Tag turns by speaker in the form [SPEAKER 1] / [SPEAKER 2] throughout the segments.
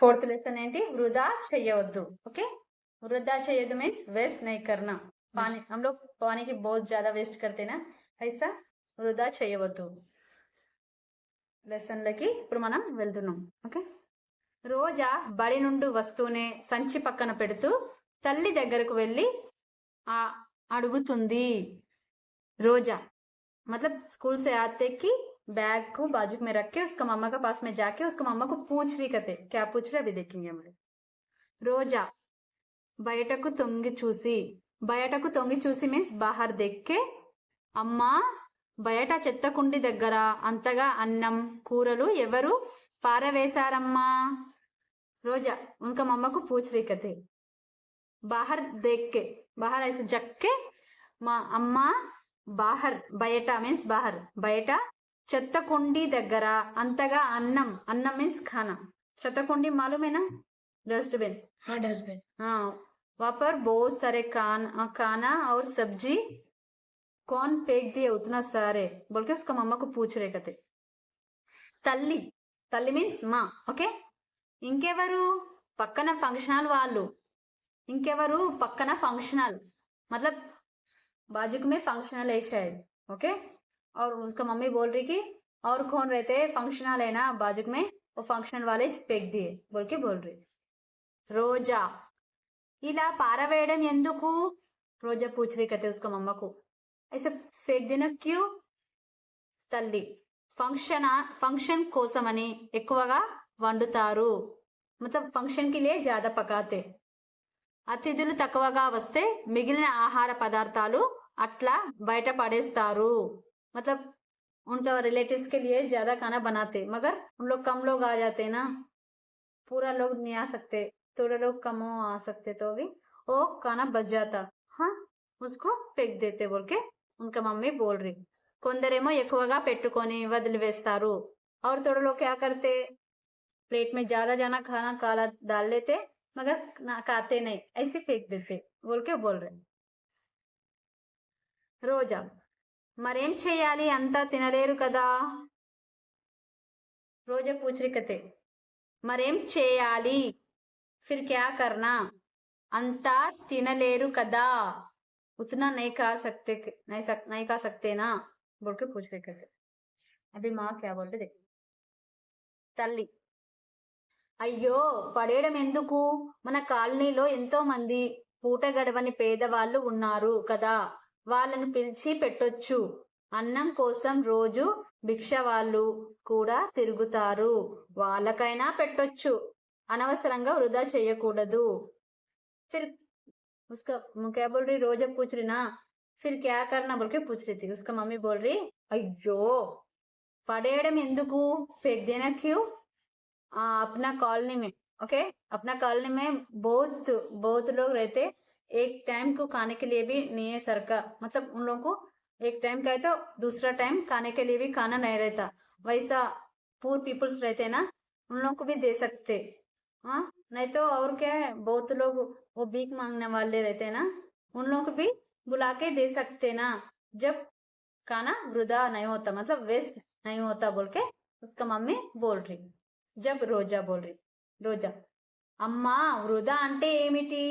[SPEAKER 1] Fourth lesson ఏంటి వృధా చేయవద్దు ఓకే वृद्धा చేయొద్దు మీన్స్ वेस्ट नहीं करना पानी हम लोग पानी की बहुत ज्यादा वेस्ट करते ना ऐसा వృధా చేయవద్దు లెసన్లకి ఇప్పుడు మనం వెళ్తున్నాం ఓకే రోజా బడి నుండి వస్తూనే సంచి పక్కన పెడుతూ తల్లి దగ్గరకు వెళ్ళి ఆ అడుగుతుంది రోజా मतलब स्कूल से आते कि बैग को बाजू में रख के उसका मम्मा के पास में जाके उसको मम्मा को पूछ रही कहते क्या पूछ रहे अभी देखेंगे हम రోజా బయటకు తొంగి చూసి బయటకు తొంగి చూసి మీన్స్ బహర్ దెక్కే అమ్మా బయట చెత్త కుండి దగ్గర అంతగా అన్నం కూరలు ఎవరు పారవేశారమ్మా రోజా ఇంకా మమ్మకు పూచరీ కథే బాహర్ దేక్కే బాహర్ ఐస్ జక్కే మా అమ్మ బాహర్ బయట మీన్స్ బాహర్ బయట చెత్త కుండి దగ్గర అంతగా అన్నం అన్నం మీన్స్ ఖానా చెత్త కుండి మాలూమేనా डस्टबिन
[SPEAKER 2] हाँ डस्टबिन
[SPEAKER 1] हाँ वहाँ पर बहुत सारे खान खाना और सब्जी कौन फेंक दिए उतना सारे बोल के उसका मम्मा को पूछ रहे कहते తల్లి తల్లి మీన్స్ మా ఓకే ఇంకెవరు పక్కన ఫంక్షన్ హాల్ వాళ్ళు ఇంకెవరు పక్కన ఫంక్షన్ హాల్ मतलब बाजू में फंक्शन हॉल है शायद ओके और उसका मम्मी बोल रही कि और कौन रहते फंक्शन हॉल है ना बाजुक में? वो ఫంక్షన్ వాళ్ళే పెక్ దియే बोल के बोल रही। రోజా ఇలా పారవేయడం ఎందుకు రోజా పూछ रही कहते उसका मम्मा को। ऐसे फेंक देना क्यों? తల్లి ఫంక్షన్ ఫంక్షన్ కోసమని ఎక్కువగా వండుతారు మొత్తం ఫంక్షన్కి లే జాద పకాతే అతిథులు తక్కువగా వస్తే మిగిలిన ఆహార పదార్థాలు అట్లా బయట పడేస్తారు मतलब उनका रिलेटिव्स के लिए ज्यादा खाना बनाते मगर उन लोग कम लोग आ जाते ना पूरा लोग नहीं आ सकते थोड़े लोग कम आ सकते तो भी वो खाना बच जाता हाँ उसको फेंक देते बोल के उनका मम्मी बोल रही కొందరేమో ఎక్కువగా పెట్టుకొని వదిలివేస్తారు और थोड़े लोग क्या करते प्लेट में ज्यादा जाना खाना काला डाल लेते मगर ना खाते नहीं ऐसे फेंक देते बोल के बोल रहे రోజా మరేం చేయాలి? అంతా తినలేరు కదా? రోజా పూచరికతే. మరేం చేయాలి? ఫిర్ క్యా కర్నా అంతా తినలేరు కదా? ఉతనా నై కా నై సక్ నై సక్తేనా పూచరికతే. అవి మా క్యా బోల్టే తల్లి. అయ్యో పడేయడం ఎందుకు? మన కాలనీలో ఎంతో మంది పూట గడవని పేదవాళ్ళు ఉన్నారు కదా? వాళ్ళని పిలిచి పెట్టొచ్చు. అన్నం కోసం రోజు భిక్ష వాళ్ళు కూడా తిరుగుతారు. వాళ్ళకైనా పెట్టొచ్చు. అనవసరంగా వృధా చేయకూడదు. ఫిర్ ఉబోల్రి రోజ పూచరినా? ఫిర్ క్యా కరణ బోల్కే పూచరితి? మమ్మీ బోల్రి అయ్యో! పడేయడం ఎందుకు? ఫేక్ దేనా ఆ అప్నా కాలనీ మే ఓకే? అప్నా కాలనీ మే బోత్ బోత్లో అయితే एक टाइम को खाने के लिए भी नहीं है सरकार मतलब उन लोगों को एक टाइम का है तो दूसरा टाइम खाने के लिए भी खाना नहीं रहता वैसा पूर पीपल्स रहते ना उन लोगों को भी दे सकते हाँ नहीं तो और क्या है बहुत लोग वो भीख मांगने वाले रहते हैं ना उन लोगों को भी बुला के दे सकते ना जब खाना वृदा नहीं होता मतलब वेस्ट नहीं होता बोल के उसका मम्मी बोल रही जब रोजा बोल रही రోజా అమ్మా వృధా అంటే ఏమిటి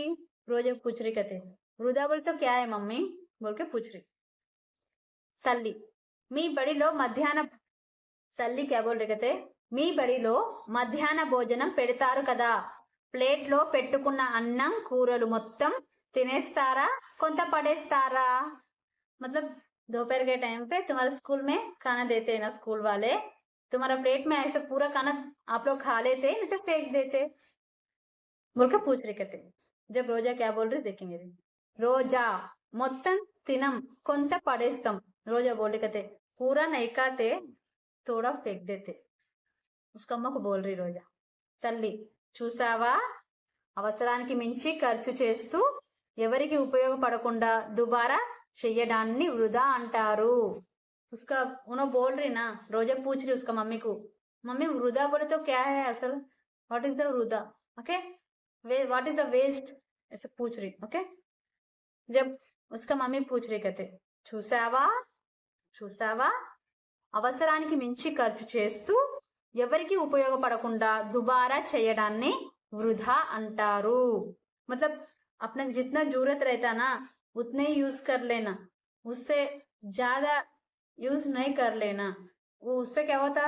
[SPEAKER 1] रोजे पूछ रही कहते रुदा बोले तो क्या है मम्मी बोल के पूछ रही తల్లి మీ బడిలో మధ్యాహ్న తల్లి క్యాబోల్ రేగితే మీ బడిలో మధ్యాహ్న భోజనం పెడతారు కదా ప్లేట్లో పెట్టుకున్న అన్నం కూరలు మొత్తం తినేస్తారా కొంత పడేస్తారా मतलब दोपहर के टाइम पे तुम्हारे स्कूल में खाना देते है ना स्कूल वाले तुम्हारा प्लेट में ऐसे पूरा खाना आप लोग खा लेते नहीं तो फेंक देते बोल के पूछ रहे कहते జబ్ రోజా క్యాబ్ బోల్డ్రీ దెక్కి మీరు రోజా మొత్తం తినం కొంత పడేస్తాం. రోజా బోల్డికతే పూరా నైకాతే తోడా పెగ్దేతే ఉస్కమ్మకు బోల్రి రోజా. తల్లి చూసావా? అవసరానికి మించి ఖర్చు చేస్తూ ఎవరికి ఉపయోగపడకుండా దుబారా చెయ్యడాన్ని వృధా అంటారు. ఉస్క ఉనో బోల్డ్రీనా రోజా పూచి ఉస్క మమ్మీకు. మమ్మీ వృధా బోలితో క్యా అసలు? వాట్ ఈస్ ద వృధా? Okay? What is the waste ऐसे पूछ रही ओके जब उसका मम्मी पूछ रही कहते చూసావా చూసావా అవసరానికి మించి ఖర్చు చేస్తూ ఎవరికి ఉపయోగపడకుండా దుబారా చేయడాన్ని వృధా అంటారు मतलब अपना जितना जरूरत रहता ना उतने ही यूज कर लेना उससे ज्यादा यूज नहीं कर लेना वो उससे क्या होता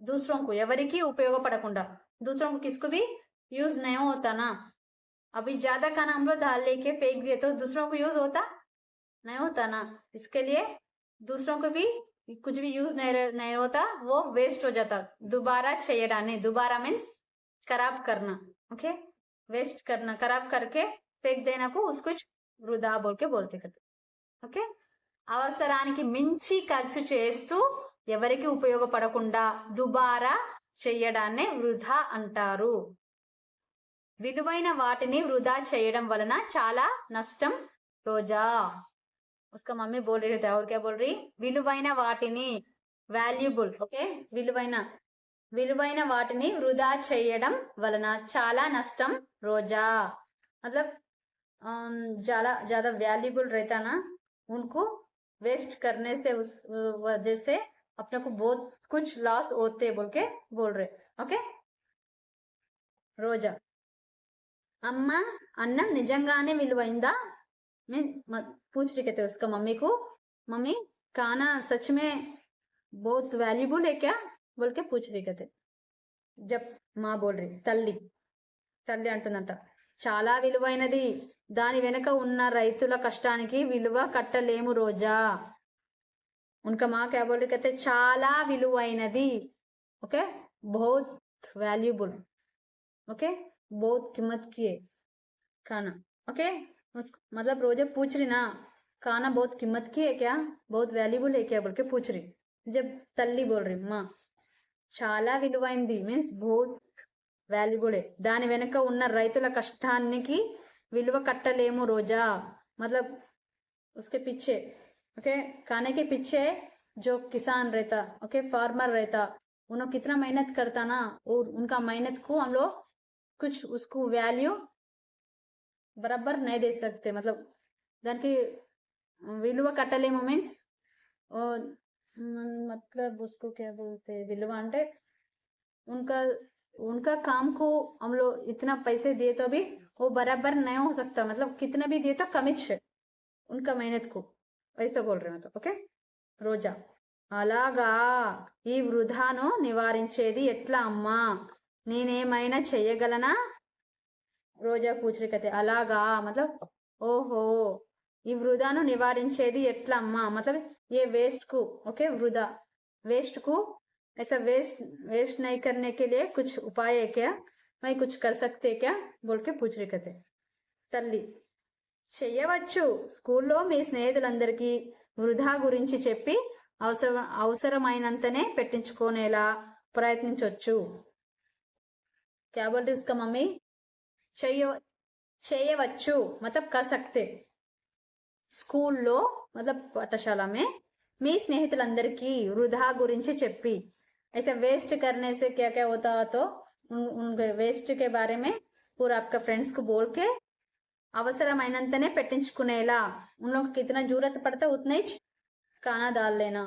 [SPEAKER 1] दूसरों को ఎవరికి ఉపయోగపడకుండా दूसरों को किसको भी यूज नहीं होता ना अभी ज्यादा खाना हम लोग दाल लेके फेंक दिए तो दूसरों को यूज होता नहीं होता ना इसके लिए दूसरों को भी कुछ भी यूज नहीं रह- नहीं होता वो वेस्ट हो जाता दोबारा చేయడాన్ని दोबारा मीन्स खराब करना ओके वेस्ट करना खराब करके फेंक देना को उसको వృధా बोल के बोलते करते ఓకే అవసరానికి మించి ఖర్చు చేస్తూ ఎవరికి ఉపయోగపడకుండా దుబారా చేయడాన్నే వృధా అంటారు విలువైన వాటిని వృధా చేయడం వలన చాలా నష్టం రోజా उसका మమ్మీ బోల్ रही थी और क्या बोल रही విలువైన వాటిని వాల్యుబుల్ ఓకే విలువైన విలువైన వాటిని వృధా చేయడం వలన చాలా నష్టం రోజా मतलब अम, ज्यादा ज्यादा वैल्यूबल रहता ना उनको वेस्ट करने से उस वजह से अपने को बहुत कुछ लॉस होते बोल के बोल रहे ओके రోజా అమ్మ అన్నం నిజంగానే విలువైందా? పూచరికే తెలుసుకో మమ్మీకు మమ్మీ కానా సచమే బోత్ వాల్యుబుల్ वैल्यूबल బోల్కే क्या జప్ మా బోలరీ తల్లి. తల్లి అంటుందంట. చాలా విలువైనది. దాని వెనుక ఉన్న రైతుల కష్టానికి విలువ కట్టలేము రోజా. ఉనక మా క్యా బోల్ చాలా విలువైనది. ఓకే? బోత్ వాల్యుబుల్. ఓకే? बहुत कीमत की है खाना ओके उस- मतलब रोजा पूछ रही ना खाना बहुत कीमत की है क्या बहुत वैल्यूबल है क्या बोल के पूछ रही जब तल्ली बोल रही माँ చాలా విలువైంది మీన్స్ బోత్ వాల్యుబుల్ దాని వెనుక ఉన్న రైతుల కష్టానికి విలువ కట్టలేము రోజా मतलब उसके पीछे ओके खाने के पीछे जो किसान रहता ओके फार्मर रहता उन्होंने कितना मेहनत करता ना और उनका मेहनत को हम लोग कुछ उसको वैल्यू बराबर नहीं दे सकते मतलब దానికి విలువ కట్టలేము మీన్స్ मतलब उसको क्या बोलते हैं विलुवा అంటే उनका उनका काम को हम लोग इतना पैसे दिए तो भी वो बराबर नहीं हो सकता मतलब कितना भी दिए तो कमिच है उनका मेहनत को वैसा बोल रहे मतलब ఓకే రోజా అలాగా ఈ వృధాను నివారించేది ఎట్లా అమ్మా నేనేమైనా చెయ్యగలనా రోజా పూచరి కతే అలాగా मतलब ఓహో ఈ వృధాను నివారించేది ఎట్లా అమ్మా मतलब ये वेस्ट को ओके वृदा वेस्ट को ऐसा वेस्ट वेस्ट नहीं करने के लिए कुछ उपाय है क्या मैं कुछ कर सकते क्या बोल के पूछ रही कहते తల్లి చెయ్యవచ్చు స్కూల్లో మీ స్నేహితులందరికీ వృధా గురించి చెప్పి అవసరం అవసరమైనంతనే పెట్టించుకునేలా ప్రయత్నించవచ్చు क्या बोल रही उसका मम्मी చెయ్య చేయవచ్చు मतलब कर सकते స్కూల్లో మతలబ్ పాఠశాల మే మీ స్నేహితులందరికీ వృధా గురించి చెప్పి ऐसे वेस्ट करने से क्या क्या होता तो उन, उन वेस्ट के बारे में पूरा आपका फ्रेंड्स को बोल के అవసరమైనంతనే పెట్టించుకునేలా उन लोग को कितना जरूरत पड़ता है उतना ही खाना डाल लेना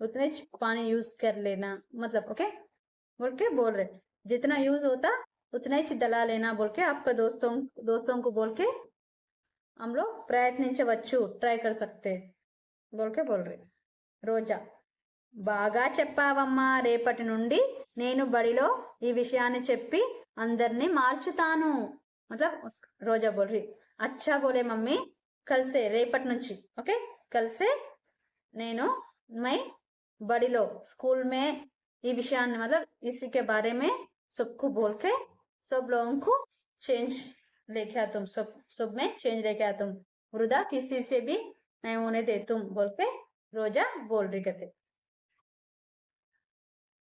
[SPEAKER 1] उतना ही पानी यूज कर लेना मतलब ओके बोल के बोल रहे जितना यूज होता उतना ही दला लेना बोल के आपका दोस्तों दोस्तों को बोल के हम लोग ప్రయత్నించవచ్చు ట్రై कर सकते बोल के बोल रहे రోజా బాగా చెప్పావమ్మా రేపటి నుండి నేను బడిలో ఈ విషయాన్ని చెప్పి అందరినీ మార్చుతాను मतलब उस- రోజా बोल रही अच्छा बोले मम्मी कल से రేపటి నుంచి ఓకే कल से నేను मैं बड़ीलो स्कूल में ఈ విషయాన్ని मतलब इसी के बारे में सबको बोल के सब लोगों को चेंज लेके आ तुम, सब सब में चेंज लेके आ तुम। वृदा, किसी से भी नहीं होने दे तुम, बोल के रोजा बोल रही कहते